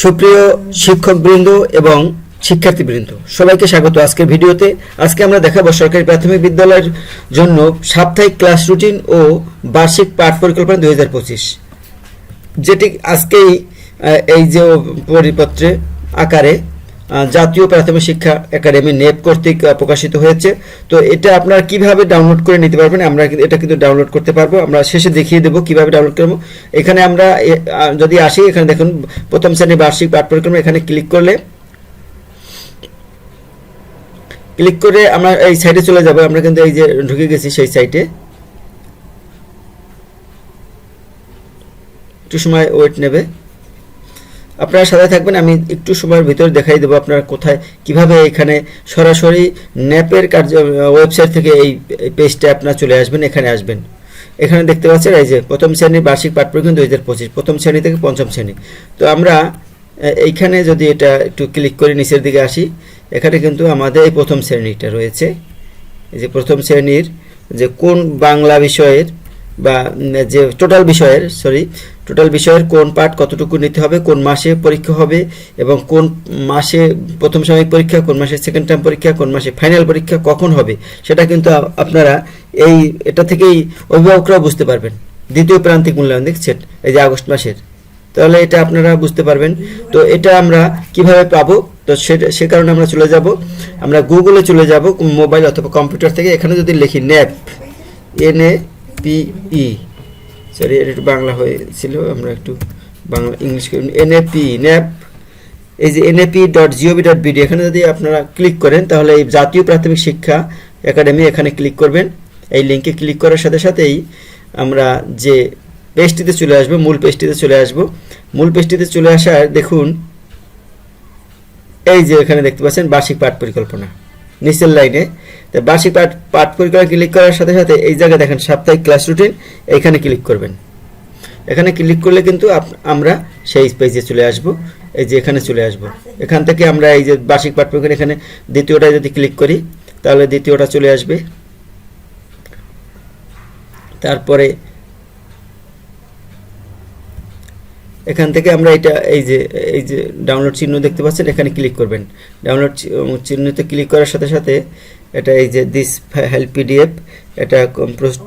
সুপ্রিয় শিক্ষকবৃন্দ এবং শিক্ষার্থীবৃন্দ, সবাইকে স্বাগত আজকের ভিডিওতে। আজকে আমরা দেখাবো সরকারি প্রাথমিক বিদ্যালয়ের জন্য সাপ্তাহিক ক্লাস রুটিন ও বার্ষিক পাঠ পরিকল্পনা দুই হাজার পঁচিশ। যেটি আজকেই এই যে পরিপত্রে আকারে জাতীয় প্রাথমিক শিক্ষা একাডেমি নেপ কর্তৃক প্রকাশিত হয়েছে। তো এটা আপনারা কীভাবে ডাউনলোড করে নিতে পারবেন, আমরা এটা কিন্তু ডাউনলোড করতে পারব। আমরা শেষে দেখিয়ে দেবো কীভাবে ডাউনলোড করব। এখানে আমরা যদি আসি, এখানে দেখুন, প্রথম শ্রেণির বার্ষিক পাঠ পরিকল্পনা এখানে ক্লিক করলে ক্লিক করে আমরা এই সাইটে চলে যাব। আমরা কিন্তু এই যে ঢুকে গেছি সেই সাইটে একটু সময় ওয়েট নেবে। আপনারা সাথে থাকবেন, আমি একটু সময়ের ভিতরে দেখাই দেবো আপনারা কোথায়, কীভাবে এখানে সরাসরি ন্যাপের কার্য, ওয়েবসাইট থেকে এই পেজটা আপনারা চলে আসবেন, এখানে আসবেন। এখানে দেখতে পাচ্ছেন এই যে প্রথম শ্রেণির বার্ষিক পাঠ পরীক্ষা দুই হাজার পঁচিশ, প্রথম শ্রেণি থেকে পঞ্চম শ্রেণি। তো আমরা এইখানে যদি এটা একটু ক্লিক করে নিচের দিকে আসি, এখানে কিন্তু আমাদের এই প্রথম শ্রেণীটা রয়েছে। এই যে প্রথম শ্রেণির যে কোন বাংলা বিষয়ের বা যে টোটাল বিষয়ের, সরি টোটাল বিষয়ের কোন পাঠ কতটুকু নিতে হবে, কোন মাসে পরীক্ষা হবে এবং কোন মাসে প্রথম সাময়িক পরীক্ষা, কোন মাসে সেকেন্ড টার্ম পরীক্ষা, কোন মাসে ফাইনাল পরীক্ষা কখন হবে, সেটা কিন্তু আপনারা এই, এটা থেকেই অভিভাবকরাও বুঝতে পারবেন। দ্বিতীয় প্রান্তিক মূল্যায়ন, দেখছেন? এই যে আগস্ট মাসের। তাহলে এটা আপনারা বুঝতে পারবেন। তো এটা আমরা কীভাবে পাবো? তো সে কারণে আমরা চলে যাব। আমরা গুগলে চলে যাব, মোবাইল অথবা কম্পিউটার থেকে। এখানে যদি লিখি NAP N A P E sorry এটা একটু বাংলা হয়েছিল, আমরা একটু Bangla English N A P NAP এই যে NAP dot GOV dot BD এখানে যদি আপনারা ক্লিক করেন, তাহলে এই জাতীয় প্রাথমিক শিক্ষা একাডেমি এখানে ক্লিক করবেন। এই লিঙ্কে ক্লিক করার সাথে সাথেই আমরা যে পেজটিতে চলে আসব, মূল পেজটিতে চলে আসব। মূল পেজটিতে চলে আসার, দেখুন, এই যে এখানে দেখতে পাচ্ছেন বার্ষিক পাঠ পরিকল্পনা। নিচের লাইনে তো বার্ষিক পাঠ পাঠ পরিকল্পনা ক্লিক করার সাথে সাথে এই জায়গায় দেখেন সাপ্তাহিক ক্লাস রুটিন এইখানে ক্লিক করবেন। এখানে ক্লিক করলে কিন্তু আমরা সেই পেজে চলে আসব, এই যে এখানে চলে আসব। এখান থেকে আমরা এই যে বার্ষিক পাঠ পরীক্ষা এখানে দ্বিতীয়টা যদি ক্লিক করি, তাহলে দ্বিতীয়টা চলে আসবে। তারপরে এখান থেকে আমরা এটা, এই যে এই যে ডাউনলোড চিহ্ন দেখতে পাচ্ছেন, এখানে ক্লিক করবেন। ডাউনলোড চিহ্নতে ক্লিক করার সাথে সাথে এটা এই যে দিস হেল্প পিডিএফ এটা কম্পোস্ট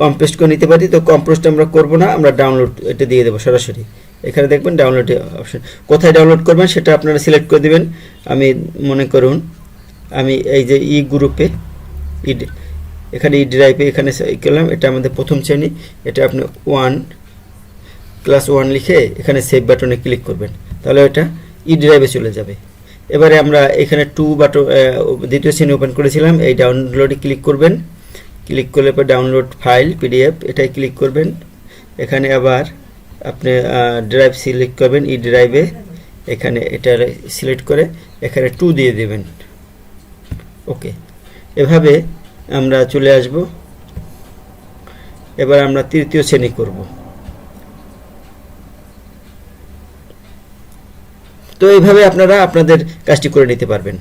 কম্পোস্ট করে নিতে পারি। তো কম্পোস্ট আমরা করব না, আমরা ডাউনলোড এটা দিয়ে দেবো সরাসরি। এখানে দেখবেন ডাউনলোড অপশন কোথায় ডাউনলোড করবেন সেটা আপনারা সিলেক্ট করে দিবেন। আমি মনে করুন, আমি এই যে ই গ্রুপে ই এখানে ই ড্রাইভে এখানে করলাম, এটা আমাদের প্রথম শ্রেণি। এটা আপনি ওয়ান ক্লাস ওয়ান লিখে এখানে সেভ বাটনে ক্লিক করবেন। তাহলে এটা ই ড্রাইভে চলে যাবে। এবারে আমরা এখানে টু বাটন দ্বিতীয় শ্রেণি ওপেন করেছিলাম, এই ডাউনলোডে ক্লিক করবেন। ক্লিক করলে পর ডাউনলোড ফাইল পিডিএফ এটাই ক্লিক করবেন। এখানে আবার আপনি ড্রাইভ সিলেক্ট করবেন ই ড্রাইভে এখানে এটা সিলেক্ট করে এখানে টু দিয়ে দেবেন। ওকে। এভাবে আমরা চলে আসব। এবার আমরা তৃতীয় শ্রেণি করব। তো এইভাবে আপনারা আপনাদের কাজটি করে নিতে পারবেন।